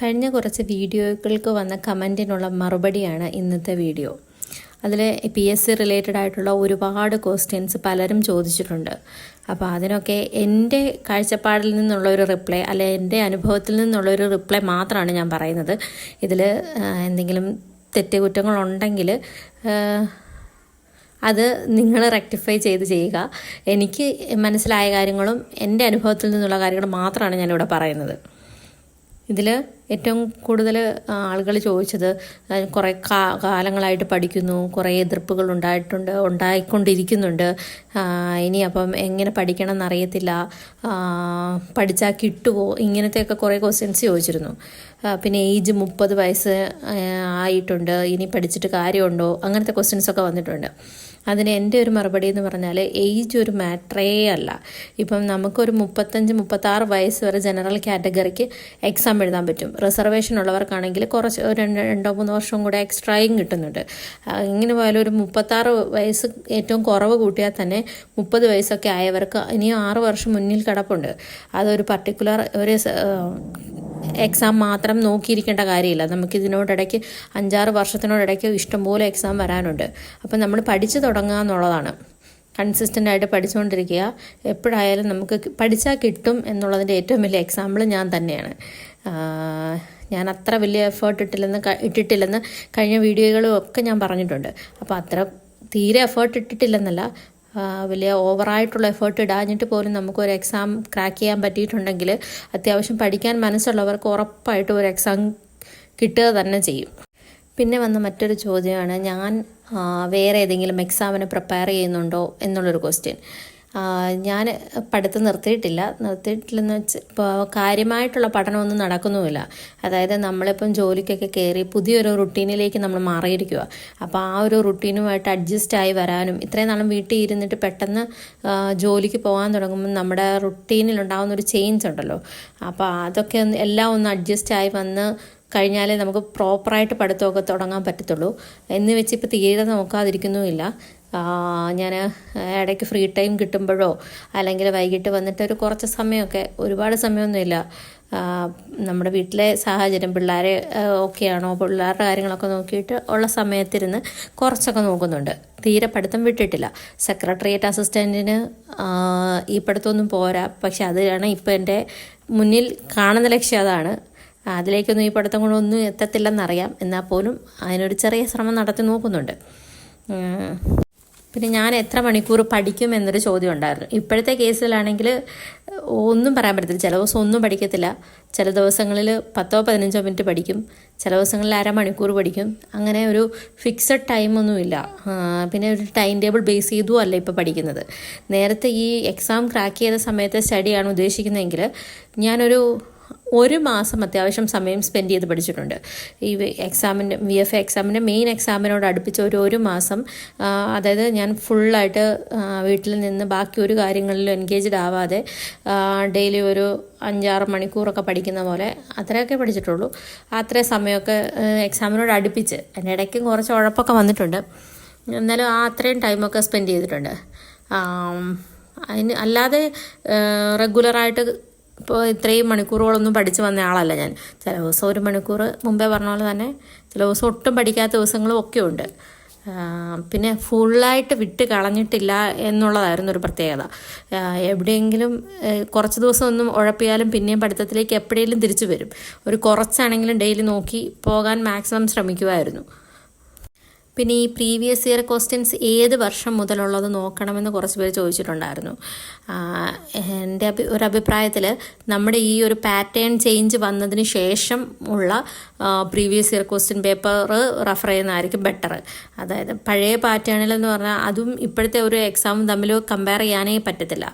കഴിഞ്ഞ കുറച്ച് വീഡിയോകൾക്ക് വന്ന കമന്റിനുള്ള മറുപടിയാണ് ഇന്നത്തെ വീഡിയോ. അതിൽ പി എസ് സി റിലേറ്റഡ് ആയിട്ടുള്ള ഒരുപാട് ക്വസ്റ്റ്യൻസ് പലരും ചോദിച്ചിട്ടുണ്ട്. അപ്പോൾ അതിനൊക്കെ എന്റെ കാഴ്ചപ്പാടിൽ നിന്നുള്ള ഒരു റിപ്ലൈ അല്ലെ എന്റെ അനുഭവത്തിൽ നിന്നുള്ള ഒരു റിപ്ലൈ മാത്രമാണ് ഞാൻ പറയുന്നത്. ഇതിൽ എന്തെങ്കിലും തെറ്റുകുറ്റങ്ങളുണ്ടെങ്കിൽ അത് നിങ്ങൾ റെക്ടിഫൈ ചെയ്ത് ചെയ്യുക. എനിക്ക് മനസ്സിലായ കാര്യങ്ങളും എന്റെ അനുഭവത്തിൽ നിന്നുള്ള കാര്യങ്ങളും മാത്രമാണ് ഞാനിവിടെ പറയുന്നത്. ഇതിൽ ഏറ്റവും കൂടുതൽ ആളുകൾ ചോദിച്ചത് കുറേ കാ കാലങ്ങളായിട്ട് പഠിക്കുന്നു കുറേ എതിർപ്പുകൾ ഉണ്ടായിട്ടുണ്ട് ഉണ്ടായിക്കൊണ്ടിരിക്കുന്നുണ്ട്. ഇനി അപ്പം എങ്ങനെ പഠിക്കണം എന്നറിയത്തില്ല പഠിച്ചാൽ കിട്ടുമോ ഇങ്ങനത്തെയൊക്കെ കുറേ ക്വസ്റ്റ്യൻസ് ചോദിച്ചിരുന്നു. പിന്നെ ഏജ് മുപ്പത് വയസ്സ് ആയിട്ടുണ്ട്. ഇനി പഠിച്ചിട്ട് കാര്യമുണ്ടോ? അങ്ങനത്തെ ക്വസ്റ്റ്യൻസൊക്കെ വന്നിട്ടുണ്ട്. അതിന് എന്റെ ഒരു മറുപടി എന്ന് പറഞ്ഞാൽ ഏജ് ഒരു മാറ്ററേ അല്ല. ഇപ്പം നമുക്കൊരു മുപ്പത്തഞ്ച് മുപ്പത്താറ് വയസ്സ് വരെ ജനറൽ കാറ്റഗറിക്ക് എക്സാം എഴുതാൻ പറ്റും. റിസർവേഷൻ ഉള്ളവർക്കാണെങ്കിൽ കുറച്ച് ഒരു രണ്ടോ മൂന്നോ വർഷം കൂടെ എക്സ്ട്രായും കിട്ടുന്നുണ്ട്. ഇങ്ങനെ പോയാലും ഒരു മുപ്പത്താറ് വയസ്സ് ഏറ്റവും കുറവ് കൂട്ടിയാൽ തന്നെ മുപ്പത് വയസ്സൊക്കെ ആയവർക്ക് ഇനിയും ആറ് വർഷം മുന്നിൽ കിടപ്പുണ്ട്. അതൊരു പർട്ടിക്കുലർ ഒരു എക്സാം മാത്രം നോക്കിയിരിക്കേണ്ട കാര്യമില്ല. നമുക്കിതിനോടിടയ്ക്ക് അഞ്ചാറ് വർഷത്തിനോടിടയ്ക്ക് ഇഷ്ടംപോലെ എക്സാം വരാനുണ്ട്. അപ്പം നമ്മൾ പഠിച്ചു തുടങ്ങുക എന്നുള്ളതാണ്. കൺസിസ്റ്റന്റ് ആയിട്ട് പഠിച്ചുകൊണ്ടിരിക്കുക. എപ്പോഴായാലും നമുക്ക് പഠിച്ചാൽ കിട്ടും എന്നുള്ളതിന്റെ ഏറ്റവും വലിയ എക്സാമ്പിൾ ഞാൻ തന്നെയാണ്. ഞാൻ അത്ര വലിയ എഫേർട്ട് ഇട്ടില്ലെന്ന് ഇട്ടിട്ടില്ലെന്ന് കഴിഞ്ഞ വീഡിയോകളും ഒക്കെ ഞാൻ പറഞ്ഞിട്ടുണ്ട്. അപ്പോൾ അത്ര തീരെ എഫേർട്ട് ഇട്ടിട്ടില്ലെന്നല്ല വലിയ ഓവറായിട്ടുള്ള എഫേർട്ട് ഇടാഞ്ഞിട്ട് പോലും നമുക്ക് ഒരു എക്സാം ക്രാക്ക് ചെയ്യാൻ പറ്റിയിട്ടുണ്ടെങ്കിൽ അത്യാവശ്യം പഠിക്കാൻ മനസ്സുള്ളവർക്ക് ഉറപ്പായിട്ട് ഒരു എക്സാം കിട്ടുക തന്നെ ചെയ്യും. പിന്നെ വന്ന മറ്റൊരു ചോദ്യമാണ് ഞാൻ വേറെ ഏതെങ്കിലും എക്സാമിന് പ്രിപ്പയർ ചെയ്യുന്നുണ്ടോ എന്നുള്ളൊരു ക്വസ്റ്റ്യൻ ഞാൻ പഠിത്തം നിർത്തിയിട്ടില്ല. നിർത്തിയിട്ടില്ലെന്ന് വെച്ച് ഇപ്പോൾ കാര്യമായിട്ടുള്ള പഠനമൊന്നും നടക്കുന്നുമില്ല. അതായത് നമ്മളിപ്പം ജോലിക്കൊക്കെ കയറി പുതിയൊരു റുട്ടീനിലേക്ക് നമ്മൾ മാറിയിരിക്കുക അപ്പോൾ ആ ഒരു റുട്ടീനുമായിട്ട് അഡ്ജസ്റ്റായി വരാനും ഇത്രയും നാളും വീട്ടിൽ ഇരുന്നിട്ട് പെട്ടെന്ന് ജോലിക്ക് പോകാൻ തുടങ്ങുമ്പോൾ നമ്മുടെ റുട്ടീനിൽ ഉണ്ടാകുന്ന ഒരു ചേഞ്ച് ഉണ്ടല്ലോ. അപ്പോൾ അതൊക്കെ എല്ലാം ഒന്ന് അഡ്ജസ്റ്റായി വന്ന് കഴിഞ്ഞാലേ നമുക്ക് പ്രോപ്പറായിട്ട് പഠിത്തമൊക്കെ തുടങ്ങാൻ പറ്റത്തുള്ളൂ. എന്ന് വെച്ച് ഇപ്പോൾ തീരെ നോക്കാതിരിക്കുന്നുമില്ല. ഞാൻ ഇടയ്ക്ക് ഫ്രീ ടൈം കിട്ടുമ്പോഴോ അല്ലെങ്കിൽ വൈകിട്ട് വന്നിട്ട് ഒരു കുറച്ച് സമയമൊക്കെ ഒരുപാട് സമയമൊന്നുമില്ല നമ്മുടെ വീട്ടിലെ സാഹചര്യം പിള്ളേരെ ഓക്കെയാണോ പിള്ളേരുടെ കാര്യങ്ങളൊക്കെ നോക്കിയിട്ട് ഉള്ള സമയത്തിരുന്ന് കുറച്ചൊക്കെ നോക്കുന്നുണ്ട്. തീരെ പഠിത്തം വിട്ടിട്ടില്ല. സെക്രട്ടേറിയറ്റ് അസിസ്റ്റന്റിന് ഈ പഠിത്തമൊന്നും പോരാ. പക്ഷെ അതാണ് ഇപ്പോൾ എന്റെ മുന്നിൽ കാണുന്ന ലക്ഷ്യം അതാണ്. അതിലേക്കൊന്നും ഈ പഠിത്തം കൊണ്ടൊന്നും എത്തത്തില്ലെന്നറിയാം. എന്നാൽ പോലും അതിനൊരു ചെറിയ ശ്രമം നടത്തി നോക്കുന്നുണ്ട്. പിന്നെ ഞാൻ എത്ര മണിക്കൂർ പഠിക്കും എന്നൊരു ചോദ്യം ഉണ്ടായിരുന്നു. ഇപ്പോഴത്തെ കേസിലാണെങ്കിൽ ഒന്നും പറയാൻ പറ്റത്തില്ല. ചില ദിവസം ഒന്നും പഠിക്കത്തില്ല. ചില ദിവസങ്ങളിൽ പത്തോ പതിനഞ്ചോ മിനിറ്റ് പഠിക്കും. ചില ദിവസങ്ങളിൽ അരമണിക്കൂർ പഠിക്കും. അങ്ങനെ ഒരു ഫിക്സഡ് ടൈമൊന്നുമില്ല പിന്നെ ഒരു ടൈം ടേബിൾ ബേസ് ചെയ്തും അല്ല ഇപ്പോൾ പഠിക്കുന്നത്. നേരത്തെ ഈ എക്സാം ക്രാക്ക് ചെയ്ത സമയത്തെ സ്റ്റഡിയാണ് ഉദ്ദേശിക്കുന്നതെങ്കിൽ ഞാനൊരു ഒരു മാസം അത്യാവശ്യം സമയം സ്പെൻഡ് ചെയ്ത് പഠിച്ചിട്ടുണ്ട്. ഈ എക്സാമിന്റെ വി എഫ് എക്സാമിന്റെ മെയിൻ എക്സാമിനോട് അടുപ്പിച്ച് ഒരു ഒരു മാസം അതായത് ഞാൻ ഫുള്ളായിട്ട് വീട്ടിൽ നിന്ന് ബാക്കി ഒരു കാര്യങ്ങളിലും എൻഗേജ്ഡ് ആവാതെ ഡെയിലി ഒരു അഞ്ചാറ് മണിക്കൂറൊക്കെ പഠിക്കുന്ന പോലെ അത്രയൊക്കെ പഠിച്ചിട്ടുള്ളൂ. അത്രയും സമയമൊക്കെ എക്സാമിനോട് അടുപ്പിച്ച് എന്റെ ഇടയ്ക്ക് കുറച്ച് ഉഴപ്പൊക്കെ വന്നിട്ടുണ്ട്. എന്നാലും ആ അത്രയും ടൈമൊക്കെ സ്പെൻഡ് ചെയ്തിട്ടുണ്ട്. അതിന് അല്ലാതെ റെഗുലറായിട്ട് ഇപ്പോൾ ഇത്രയും മണിക്കൂറുകളൊന്നും പഠിച്ചു വന്ന ആളല്ല ഞാൻ. ചില ദിവസം ഒരു മണിക്കൂർ മുമ്പേ പറഞ്ഞ പോലെ തന്നെ ചില ദിവസം ഒട്ടും പഠിക്കാത്ത ദിവസങ്ങളും ഒക്കെ ഉണ്ട്. പിന്നെ ഫുള്ളായിട്ട് വിട്ട് കളഞ്ഞിട്ടില്ല എന്നുള്ളതായിരുന്നു ഒരു പ്രത്യേകത. എവിടെയെങ്കിലും കുറച്ച് ദിവസം ഒന്നും ഉഴപ്പിയാലും പിന്നെയും പഠിത്തത്തിലേക്ക് എപ്പോഴെങ്കിലും തിരിച്ചു വരും. ഒരു കുറച്ചാണെങ്കിലും ഡെയിലി നോക്കി പോകാൻ മാക്സിമം ശ്രമിക്കുമായിരുന്നു പിന്നെ ഈ പ്രീവിയസ് ഇയർ ക്വസ്റ്റ്യൻസ് ഏത് വർഷം മുതലുള്ളത് നോക്കണമെന്ന് കുറച്ച് പേര് ചോദിച്ചിട്ടുണ്ടായിരുന്നു എന്റെ അഭി ഒരു അഭിപ്രായത്തിൽ നമ്മുടെ ഈ ഒരു പാറ്റേൺ ചേഞ്ച് വന്നതിന് ശേഷം ഉള്ള previous year question paper refer ചെയ്യുന്നതായിരിക്കും ബെറ്റർ അതായത് പഴയ പാറ്റേണിൽ എന്ന് പറഞ്ഞാൽ അതും ഇപ്പോഴത്തെ ഒരു എക്സാമും തമ്മിൽ കമ്പയർ ചെയ്യാനേ പറ്റത്തില്ല.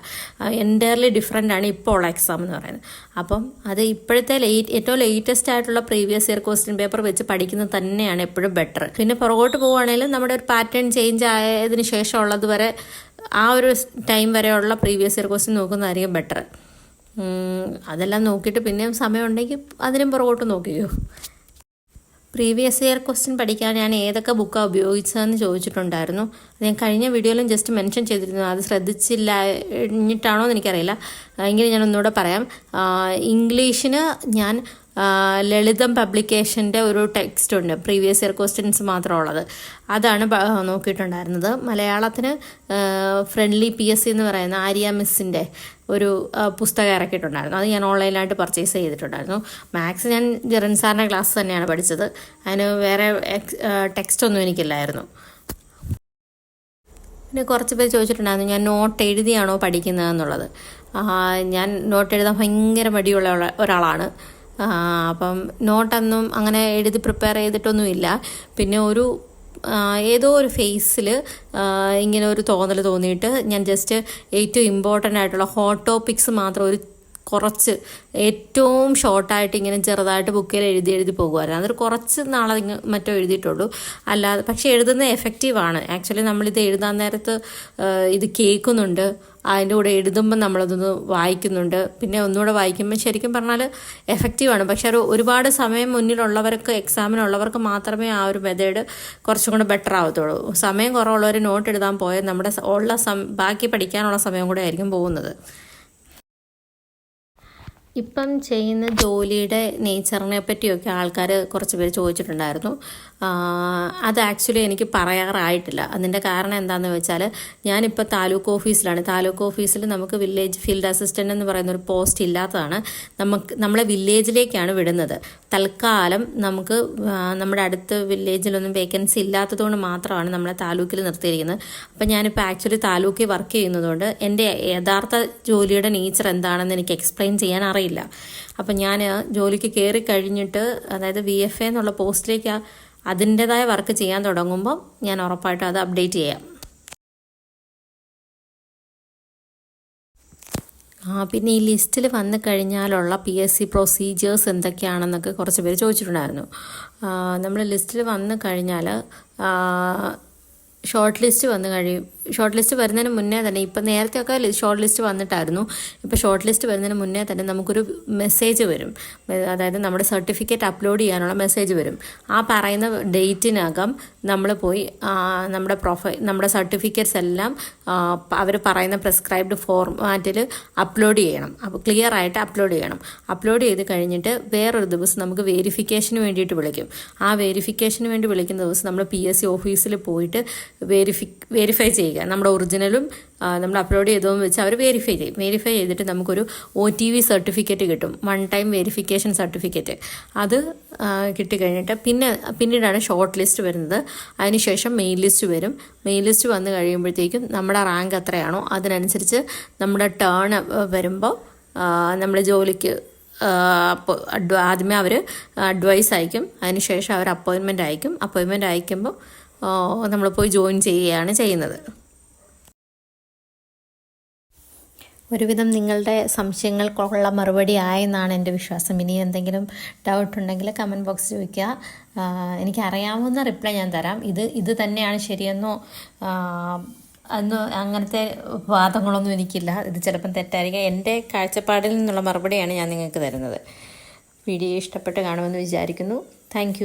എന്റയർലി ഡിഫറെന്റ് ആണ് ഇപ്പോൾ ഉള്ള എക്സാം എന്ന് പറയുന്നത്. അപ്പം അത് ഇപ്പോഴത്തെ ലേറ്റ് ഏറ്റവും ലേറ്റസ്റ്റ് ആയിട്ടുള്ള പ്രീവിയസ് ഇയർ ക്വസ്റ്റ്യൻ പേപ്പർ വെച്ച് പഠിക്കുന്നത് തന്നെയാണ് എപ്പോഴും ബെറ്റർ പിന്നെ പുറകോട്ട് പോവുകയാണെങ്കിലും നമ്മുടെ ഒരു പാറ്റേൺ ചേഞ്ച് ആയതിന് ശേഷം ശേഷമുള്ളത് വരെ ആ ഒരു ടൈം വരെയുള്ള പ്രീവിയസ് ഇയർ ക്വസ്റ്റ്യൻ നോക്കുന്നതായിരിക്കും ബെറ്റർ അതെല്ലാം നോക്കിയിട്ട് പിന്നെയും സമയമുണ്ടെങ്കിൽ അതിനും പുറകോട്ട് നോക്കിയോ പ്രീവിയസ് ഇയർ ക്വസ്റ്റ്യൻ പഠിക്കാൻ ഞാൻ ഏതൊക്കെ ബുക്കാണ് ഉപയോഗിച്ചതെന്ന് ചോദിച്ചിട്ടുണ്ടായിരുന്നു. ഞാൻ കഴിഞ്ഞ വീഡിയോയിലും ജസ്റ്റ് മെൻഷൻ ചെയ്തിരുന്നു. അത് ശ്രദ്ധിച്ചില്ല എന്നിട്ടാണോ എന്ന് എനിക്കറിയില്ല. എങ്കിലും ഞാൻ ഒന്നുകൂടെ പറയാം. ഇംഗ്ലീഷിന് ഞാൻ ലളിതം പബ്ലിക്കേഷന്റെ ഒരു ടെക്സ്റ്റ് ഉണ്ട് പ്രീവിയസ് ഇയർ ക്വസ്റ്റ്യൻസ് മാത്രമുള്ളത്. അതാണ് നോക്കിയിട്ടുണ്ടായിരുന്നത്. മലയാളത്തിന് ഫ്രണ്ട്ലി പി എസ് സി എന്ന് പറയുന്ന ആര്യ മിസ്സിന്റെ ഒരു പുസ്തകം ഇറക്കിയിട്ടുണ്ടായിരുന്നു. അത് ഞാൻ ഓൺലൈനായിട്ട് പർച്ചേസ് ചെയ്തിട്ടുണ്ടായിരുന്നു. മാത്സ് ഞാൻ ജെറൻ സാറിന്റെ ക്ലാസ് തന്നെയാണ് പഠിച്ചത്. അതിന് വേറെ ടെക്സ്റ്റ് ഒന്നും എനിക്കില്ലായിരുന്നു. പിന്നെ കുറച്ച് പേര് ചോദിച്ചിട്ടുണ്ടായിരുന്നു ഞാൻ നോട്ട് എഴുതിയാണോ പഠിക്കുന്നത് എന്നുള്ളത്. ഞാൻ നോട്ട് എഴുതാൻ ഭയങ്കര മടിയുള്ള ഒരാളാണ്. അപ്പം നോട്ടൊന്നും അങ്ങനെ എഴുതി പ്രിപ്പയർ ചെയ്തിട്ടൊന്നുമില്ല. പിന്നെ ഒരു ഏതോ ഒരു ഫേസിൽ ഇങ്ങനെ ഒരു തോന്നൽ തോന്നിയിട്ട് ഞാൻ ജസ്റ്റ് ഏറ്റവും ഇമ്പോർട്ടന്റ് ആയിട്ടുള്ള ഹോട്ട് ടോപ്പിക്സ് മാത്രം ഒരു കുറച്ച് ഏറ്റവും ഷോർട്ടായിട്ട് ഇങ്ങനെ ചെറുതായിട്ട് ബുക്കിൽ എഴുതി എഴുതി പോകുമായിരുന്നു അതൊരു കുറച്ച് നാളെ മറ്റോ എഴുതിയിട്ടുള്ളൂ. അല്ലാതെ പക്ഷേ എഴുതുന്നത് എഫക്റ്റീവാണ് ആക്ച്വലി നമ്മളിത് എഴുതാൻ നേരത്ത് ഇത് കേൾക്കുന്നുണ്ട്. അതിന്റെ കൂടെ എഴുതുമ്പോൾ നമ്മളതൊന്ന് വായിക്കുന്നുണ്ട്. പിന്നെ ഒന്നുകൂടെ വായിക്കുമ്പോൾ ശരിക്കും പറഞ്ഞാൽ എഫക്റ്റീവാണ് പക്ഷെ ഒരു ഒരുപാട് സമയം മുന്നിലുള്ളവർക്ക് എക്സാമിനുള്ളവർക്ക് മാത്രമേ ആ ഒരു മെത്തേഡ് കുറച്ചും കൂടെ ബെറ്റർ ആവത്തുള്ളൂ. സമയം കുറവുള്ളവർ നോട്ട് എഴുതാൻ പോയാൽ നമ്മുടെ ഉള്ള സം ബാക്കി പഠിക്കാനുള്ള സമയം കൂടെ ആയിരിക്കും പോകുന്നത്. ഇപ്പം ചെയ്യുന്ന ജോലിയുടെ നേച്ചറിനെ പറ്റിയൊക്കെ ആൾക്കാർ കുറച്ച് പേര് ചോദിച്ചിട്ടുണ്ടായിരുന്നു. അത് ആക്ച്വലി എനിക്ക് പറയാറായിട്ടില്ല. അതിന്റെ കാരണം എന്താണെന്ന് വെച്ചാൽ ഞാനിപ്പോൾ താലൂക്ക് ഓഫീസിലാണ്. താലൂക്ക് ഓഫീസിൽ നമുക്ക് വില്ലേജ് ഫീൽഡ് അസിസ്റ്റന്റ് എന്ന് പറയുന്ന ഒരു പോസ്റ്റ് ഇല്ലാത്തതാണ്. നമുക്ക് നമ്മളെ വില്ലേജിലേക്കാണ് വിടുന്നത്. തൽക്കാലം നമുക്ക് നമ്മുടെ അടുത്ത് വില്ലേജിലൊന്നും വേക്കൻസി ഇല്ലാത്തതുകൊണ്ട് മാത്രമാണ് നമ്മളെ താലൂക്കിൽ നിർത്തിയിരിക്കുന്നത്. അപ്പം ഞാനിപ്പോൾ ആക്ച്വലി താലൂക്കിൽ വർക്ക് ചെയ്യുന്നതുകൊണ്ട് എന്റെ യഥാർത്ഥ ജോലിയുടെ നേച്ചർ എന്താണെന്ന് എനിക്ക് എക്സ്പ്ലെയിൻ ചെയ്യാൻ അറിയില്ല. അപ്പം ഞാൻ ജോലിക്ക് കയറി കഴിഞ്ഞിട്ട് അതായത് വി എഫ് എ എന്നുള്ള പോസ്റ്റിലേക്ക് അതിന്റെതായ വർക്ക് ചെയ്യാൻ തുടങ്ങുമ്പോൾ ഞാൻ ഉറപ്പായിട്ടും അത് അപ്ഡേറ്റ് ചെയ്യാം. ആ പിന്നെ ഈ ലിസ്റ്റിൽ വന്നു കഴിഞ്ഞാലുള്ള പി എസ് സി പ്രൊസീജിയേഴ്സ് എന്തൊക്കെയാണെന്നൊക്കെ കുറച്ച് പേര് ചോദിച്ചിട്ടുണ്ടായിരുന്നു. നമ്മൾ ലിസ്റ്റിൽ വന്നു കഴിഞ്ഞാൽ ഷോർട്ട് ലിസ്റ്റ് വന്നു കഴിയും ഷോർട്ട് ലിസ്റ്റ് വരുന്നതിന് മുന്നേ തന്നെ ഇപ്പം നേരത്തെയൊക്കെ ഷോർട്ട് ലിസ്റ്റ് വന്നിട്ടായിരുന്നു. ഇപ്പോൾ ഷോർട്ട് ലിസ്റ്റ് വരുന്നതിന് മുന്നേ തന്നെ നമുക്കൊരു മെസ്സേജ് വരും. അതായത് നമ്മുടെ സർട്ടിഫിക്കറ്റ് അപ്ലോഡ് ചെയ്യാനുള്ള മെസ്സേജ് വരും. ആ പറയുന്ന ഡേറ്റിനകം നമ്മൾ പോയി നമ്മുടെ പ്രൊഫൈൽ നമ്മുടെ സർട്ടിഫിക്കറ്റ്സ് എല്ലാം അവർ പറയുന്ന പ്രിസ്ക്രൈബ്ഡ് ഫോർമാറ്റിൽ അപ്ലോഡ് ചെയ്യണം. അപ്പോൾ ക്ലിയർ ആയിട്ട് അപ്ലോഡ് ചെയ്യണം. അപ്ലോഡ് ചെയ്ത് കഴിഞ്ഞിട്ട് വേറൊരു ദിവസം നമുക്ക് വെരിഫിക്കേഷന് വേണ്ടിയിട്ട് വിളിക്കും. ആ വെരിഫിക്കേഷന് വേണ്ടി വിളിക്കുന്ന ദിവസം നമ്മൾ പി എസ് സി ഓഫീസിൽ പോയിട്ട് വെരിഫി വെരിഫൈ ചെയ്യുക നമ്മുടെ ഒറിജിനലും നമ്മൾ അപ്ലോഡ് ചെയ്തതെന്ന് വെച്ച് അവർ വെരിഫൈ ചെയ്യും. വെരിഫൈ ചെയ്തിട്ട് നമുക്കൊരു ഒ ടി വി സർട്ടിഫിക്കറ്റ് കിട്ടും. വൺ ടൈം വെരിഫിക്കേഷൻ സർട്ടിഫിക്കറ്റ് അത് കിട്ടിക്കഴിഞ്ഞിട്ട് പിന്നെ പിന്നീടാണ് ഷോർട്ട് ലിസ്റ്റ് വരുന്നത് അതിനുശേഷം മെയിൻ ലിസ്റ്റ് വരും. മെയിൻ ലിസ്റ്റ് വന്നു കഴിയുമ്പോഴത്തേക്കും നമ്മുടെ റാങ്ക് എത്രയാണോ അതിനനുസരിച്ച് നമ്മുടെ ടേൺ വരുമ്പോൾ നമ്മൾ ജോലിക്ക് അപ്പോൾ ആദ്യമേ അവർ അഡ്വൈസ് അയക്കും. അതിനുശേഷം അവർ അപ്പോയിൻമെന്റ് അയക്കും. അപ്പോയിൻമെന്റ് അയക്കുമ്പോൾ നമ്മൾ പോയി ജോയിൻ ചെയ്യുകയാണ് ചെയ്യുന്നത്. ഒരുവിധം നിങ്ങളുടെ സംശയങ്ങൾക്കുള്ള മറുപടി ആയെന്നാണ് എന്റെ വിശ്വാസം. ഇനി എന്തെങ്കിലും ഡൗട്ട് ഉണ്ടെങ്കിൽ കമന്റ് ബോക്സ് ചോദിക്കുക. എനിക്കറിയാവുന്ന റിപ്ലൈ ഞാൻ തരാം. ഇത് ഇത് തന്നെയാണ് ശരിയെന്നോ അന്ന് അങ്ങനത്തെ വാദങ്ങളൊന്നും എനിക്കില്ല. ഇത് ചിലപ്പം തെറ്റായിരിക്കാം. എന്റെ കാഴ്ചപ്പാടിൽ നിന്നുള്ള മറുപടിയാണ് ഞാൻ നിങ്ങൾക്ക് തരുന്നത്. വീഡിയോ ഇഷ്ടപ്പെട്ട് കാണുമെന്ന് വിചാരിക്കുന്നു. താങ്ക്